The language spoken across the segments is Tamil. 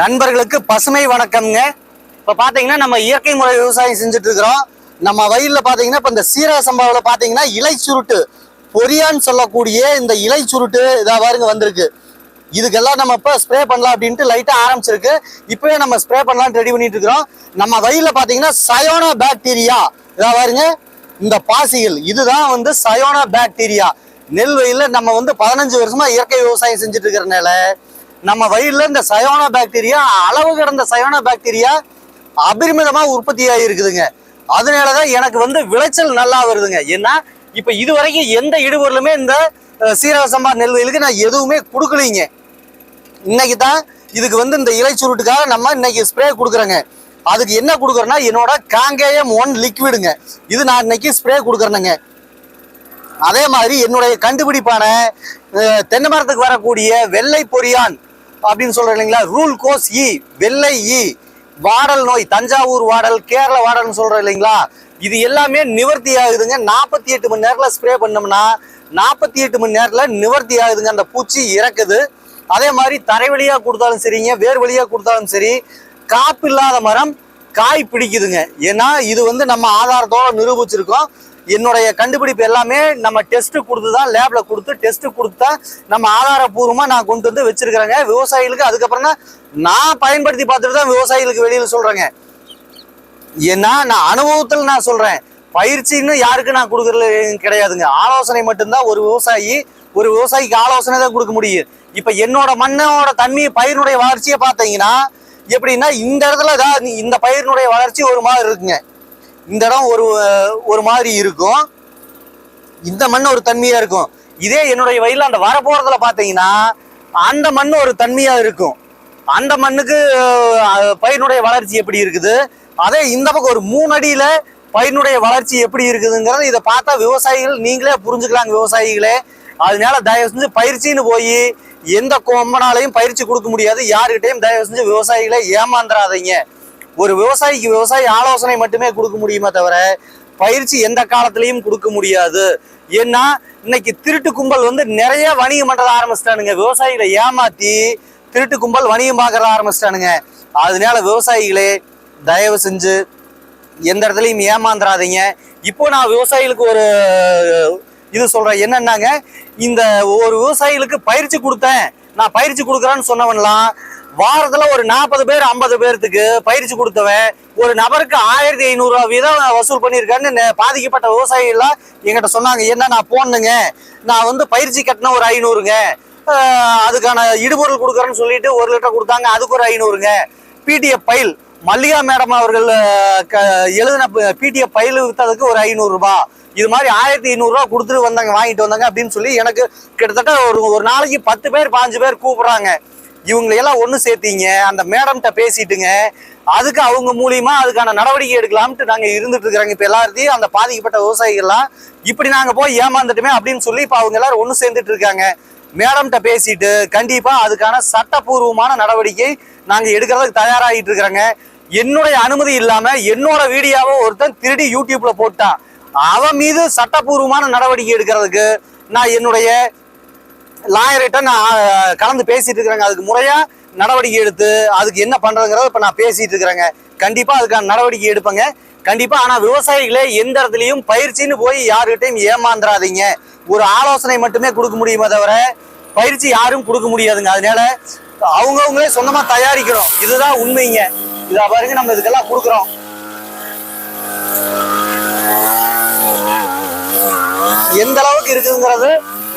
நண்பர்களுக்கு பசுமை வணக்கம்ங்க. இப்போ பார்த்தீங்கன்னா நம்ம இயற்கை முறை விவசாயம் செஞ்சுட்டு இருக்கிறோம் நம்ம வயலில் பார்த்தீங்கன்னா இப்போ இந்த சீரக சம்பாவில் பார்த்தீங்கன்னா இலை சுருட்டு பொரியான்னு சொல்லக்கூடிய இந்த இலை சுருட்டு இதாக பாருங்க வந்திருக்கு. இதுக்கெல்லாம் நம்ம இப்போ ஸ்ப்ரே பண்ணலாம் அப்படின்ட்டு லைட்டாக ஆரம்பிச்சிருக்கு. இப்போவே நம்ம ஸ்ப்ரே பண்ணலான்னு ரெடி பண்ணிட்டு இருக்கிறோம். நம்ம வயலில் பார்த்தீங்கன்னா சயோனா பாக்டீரியா இதாக பாருங்க. இந்த பாசிகள் இதுதான் வந்து சயோனா பாக்டீரியா நெல் வயலில் நம்ம வந்து பதினஞ்சு வருஷமா இயற்கை விவசாயம் செஞ்சுட்டு இருக்கிறனால நம்ம வயல்ல இந்த சயோனா பாக்டீரியா அளவு கடந்த சயோனா பாக்டீரியா அபரிமிதமா உற்பத்தி அதனால அதனாலதான் எனக்கு வந்து விளைச்சல் நல்லா வருதுங்க. ஏன்னா இப்ப இது வரைக்கும் எந்த இடுபொருளுமே இந்த சீரக சம்பா நெல் வயலுக்கு நான் எதுவுமே கொடுக்கலீங்க. இன்னைக்கு தான் இதுக்கு வந்து இந்த இலை சுருட்டுக்காக நம்ம இன்னைக்கு ஸ்ப்ரே கொடுக்குறேங்க. அதுக்கு என்ன கொடுக்குறேன்னா என்னோட காங்கேயம் ஒன் லிக்விடுங்க இது நான் இன்னைக்கு ஸ்ப்ரே கொடுக்குறேனுங்க. அதே மாதிரி என்னுடைய கண்டுபிடிப்பான தென்னை மரத்துக்கு வரக்கூடிய வெள்ளை பொரியான் அப்படின்னு சொல்றேன் இல்லைங்களா? ரூல் கோஸ் இ வெள்ளை இ வாடல் நோய் தஞ்சாவூர் வாடல் கேரள வாடல்னு சொல்றோம் இல்லைங்களா? இது எல்லாமே நிவர்த்தி ஆகுதுங்க. நாற்பத்தி எட்டு மணி நேரத்தில் ஸ்ப்ரே பண்ணோம்னா நாற்பத்தி எட்டு மணி நேரத்தில் நிவர்த்தி ஆகுதுங்க. அந்த பூச்சி இறக்குது. அதே மாதிரி தரை வழியாக கொடுத்தாலும் சரிங்க வேர் வழியாக கொடுத்தாலும் சரி காப்பு இல்லாத மரம் காய் பிடிக்குதுங்க. ஏன்னா இது வந்து நம்ம ஆதாரத்தோட நிரூபிச்சிருக்கோம். என்னுடைய கண்டுபிடிப்பு எல்லாமே நம்ம டெஸ்ட் கொடுத்து தான் லேப்ல கொடுத்து டெஸ்ட் கொடுத்து தான் நம்ம ஆதாரப்பூர்வமா நான் கொண்டு வந்து வச்சிருக்கிறேங்க. விவசாயிகளுக்கு அதுக்கப்புறம் தான் நான் பயன்படுத்தி பார்த்துட்டு தான் விவசாயிகளுக்கு வெளியில் சொல்றேங்க. ஏன்னா நான் அனுபவத்தில் நான் சொல்றேன். பயிற்சின்னு யாருக்கு நான் கொடுக்கறது கிடையாதுங்க. ஆலோசனை மட்டும்தான் ஒரு விவசாயி ஒரு விவசாயிக்கு ஆலோசனை தான் கொடுக்க முடியும். இப்ப என்னோட மண்ணோட தன்மை பயிரினுடைய வளர்ச்சியை பார்த்தீங்கன்னா எப்படின்னா இந்த இடத்துல தான் இந்த பயிரினுடைய வளர்ச்சி ஒரு மாதிரி இருக்குங்க. இந்த இடம் ஒரு ஒரு மாதிரி இருக்கும். இந்த மண் ஒரு தன்மையா இருக்கும். இதே என்னுடைய வயலில் அந்த வரப்போறதுல பார்த்தீங்கன்னா அந்த மண் ஒரு தன்மையா இருக்கும். அந்த மண்ணுக்கு பயிரினுடைய வளர்ச்சி எப்படி இருக்குது? அதே இந்த பக்கம் ஒரு மூணு அடியில பயிரினுடைய வளர்ச்சி எப்படி இருக்குதுங்கிறத இதை பார்த்தா விவசாயிகள் நீங்களே புரிஞ்சுக்கலாங்க விவசாயிகளே. அதனால தயவு செஞ்சு பயிற்சின்னு போய் எந்த கொம்பனாலையும் பயிற்சி கொடுக்க முடியாது. யாருக்கிட்டையும் தயவு செஞ்சு விவசாயிகளை ஏமாந்துடாதீங்க ஒரு விவசாயிக்கு விவசாயி ஆலோசனை மட்டுமே கொடுக்க முடியுமே தவிர பயிற்சி எந்த காலத்திலையும் கொடுக்க முடியாது. ஏன்னா இன்னைக்கு திருட்டு கும்பல் வந்து நிறைய வணிகம் பண்றத ஆரம்பிச்சிட்டானுங்க. விவசாயிகளை ஏமாத்தி திருட்டு கும்பல் வணிகம் பார்க்கறத ஆரம்பிச்சிட்டானுங்க. அதனால விவசாயிகளே தயவு செஞ்சு எந்த இடத்துலையும் ஏமாந்துடாதீங்க இப்போ நான் விவசாயிகளுக்கு ஒரு இது சொல்றேன். என்னன்னாங்க இந்த ஒரு விவசாயிகளுக்கு பயிற்சி கொடுத்தேன். நான் பயிற்சி கொடுக்குறேன்னு சொன்னவன்லாம் வாரத்துல ஒரு நாற்பது பேர் ஐம்பது பேர்த்துக்கு பயிற்சி கொடுத்தவன் ஒரு நபருக்கு ஆயிரத்தி ஐநூறு ரூபா வீதம் வசூல் பண்ணியிருக்கான்னு பாதிக்கப்பட்ட விவசாயிகள்லாம் எங்கிட்ட சொன்னாங்க. என்ன நான் போடணுங்க? நான் வந்து பயிற்சி கட்டின ஒரு ஐநூறுங்க. அதுக்கான இடுபொருள் கொடுக்குறேன்னு சொல்லிட்டு ஒரு லிட்டர் கொடுத்தாங்க. அதுக்கு ஒரு ஐநூறுங்க. பிடிஎஃப் பைல் மல்லிகா மேடம் அவர்கள் க- எழுதின பிடிஎஃப் பயில் விற்றதுக்கு ஒரு ஐநூறுரூபா இது மாதிரி ஆயிரத்தி ஐநூறுரூவா கொடுத்துட்டு வந்தாங்க வாங்கிட்டு வந்தாங்க அப்படின்னு சொல்லி எனக்கு கிட்டத்தட்ட ஒரு ஒரு நாளைக்கு பத்து பேர் பாஞ்சு பேர் கூப்பிட்றாங்க. இவங்களையெல்லாம் ஒன்று சேர்த்தீங்க அந்த மேடம்கிட்ட பேசிட்டுங்க அதுக்கு அவங்க மூலியமா அதுக்கான நடவடிக்கை எடுக்கலாம்ட்டு நாங்கள் இருந்துட்டு இருக்கிறாங்க. இப்போ எல்லாத்தையும் அந்த பாதிக்கப்பட்ட விவசாயிகள்லாம் இப்படி நாங்கள் போய் ஏமாந்துட்டுமே அப்படின்னு சொல்லி இப்போ அவங்க எல்லாரும் ஒன்று சேர்ந்துட்டு இருக்காங்க. மேடம்கிட்ட பேசிட்டு கண்டிப்பாக அதுக்கான சட்டப்பூர்வமான நடவடிக்கை நாங்கள் எடுக்கிறதுக்கு தயாராகிட்டு இருக்கிறாங்க. என்னுடைய அனுமதி இல்லாமல் என்னோட வீடியோவை ஒருத்தன் திருடி யூடியூப்ல போட்டான். அவன் மீது சட்டப்பூர்வமான நடவடிக்கை எடுக்கிறதுக்கு நான் என்னுடைய லாயர்கிட்ட நான் கலந்து பேசிட்டு இருக்கிறேங்க. அதுக்கு முறையா நடவடிக்கை எடுத்து அதுக்கு என்ன பண்றதுங்கிறத இப்ப நான் பேசிட்டு இருக்கிறேங்க. கண்டிப்பா அதுக்கான நடவடிக்கை எடுப்பேங்க. கண்டிப்பா ஆனா விவசாயிகளே எந்த இடத்துலயும் பயிற்சின்னு போய் யாருக்கிட்டையும் ஏமாந்துடாதீங்க ஒரு ஆலோசனை மட்டுமே கொடுக்க முடியுமே தவிர பயிற்சி யாரும் கொடுக்க முடியாதுங்க. அதனால அவங்கவுங்களே சொந்தமா தயாரிக்கிறோம். இதுதான் உண்மைங்க. இதை பாருங்க நம்ம இதுக்கெல்லாம் கொடுக்குறோம். எந்த அளவுக்கு இருக்குங்கிறது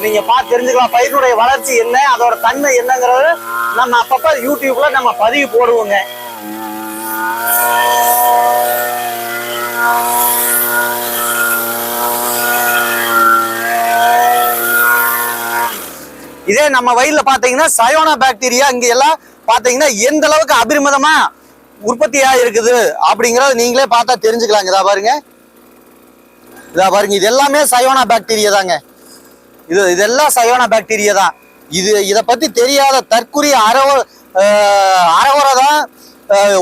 நீங்க பார்த்து தெரிஞ்சுக்கலாம். பயிரினுடைய வளர்ச்சி என்ன அதோட தன்மை என்னங்கிறது நம்ம அப்பப்ப யூடியூப்ல நம்ம பதிவு போடுவோங்க. இதே நம்ம வயல்ல பாத்தீங்கன்னா சயோனா பாக்டீரியா இங்க எல்லாம் பாத்தீங்கன்னா எந்த அளவுக்கு அபரிமிதமா உற்பத்தியா இருக்குது அப்படிங்கறத நீங்களே பார்த்தா தெரிஞ்சுக்கலாங்க. இதா பாருங்க. இதா பாருங்க இது எல்லாமே சயோனா பாக்டீரியா தாங்க. இது இதெல்லாம் சயோனா பாக்டீரியா தான். இது இதை பத்தி தெரியாத தற்குறி அறவ ஆஹ் தான்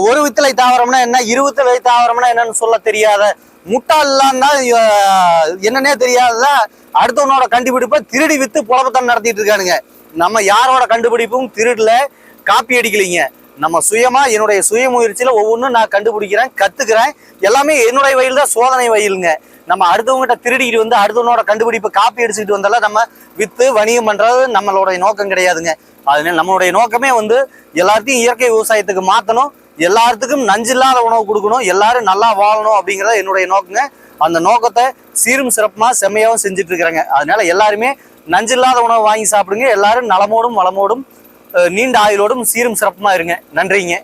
ஒரு வித்தலை தாவரம்னா என்ன இரு வித்தலை தாவரம்னா என்னன்னு சொல்ல தெரியாத முட்டாள்லாம் தான் என்னன்னே தெரியாததான் அடுத்தவனோட கண்டுபிடிப்பை திருடி வித்து புலப்பத்தான் நடத்திட்டு இருக்கானுங்க. நம்ம யாரோட கண்டுபிடிப்பும் திருடல காப்பி அடிக்கலைங்க. நம்ம சுயமா என்னுடைய சுய முயற்சியில ஒவ்வொன்றும் நான் கண்டுபிடிக்கிறேன் கத்துக்கிறேன். எல்லாமே என்னுடைய வயல் தான் சோதனை வயலுங்க. நம்ம அடுத்தவங்ககிட்ட திருடிக்கிட்டு வந்து அடுத்தவனோட கண்டுபிடிப்பு காப்பி அடிச்சுட்டு வந்தாலும் நம்ம வித்து வணிகம் பண்றது நம்மளுடைய நோக்கம் கிடையாதுங்க. அதனால நம்மளுடைய நோக்கமே வந்து எல்லாத்தையும் இயற்கை விவசாயத்துக்கு மாத்தணும். எல்லாத்துக்கும் நஞ்சில்லாத உணவு கொடுக்கணும். எல்லாரும் நல்லா வாழணும் அப்படிங்கிறத என்னுடைய நோக்கங்க. அந்த நோக்கத்தை சீரும் சிறப்புமா செம்மையாகவும் செஞ்சுட்டு இருக்கிறாங்க அதனால எல்லாருமே நஞ்சில்லாத உணவு வாங்கி சாப்பிடுங்க. எல்லாரும் நலமோடும் வளமோடும் நீண்ட ஆயுளோடும் சீரும் சிறப்புமா இருங்க. நன்றிங்க.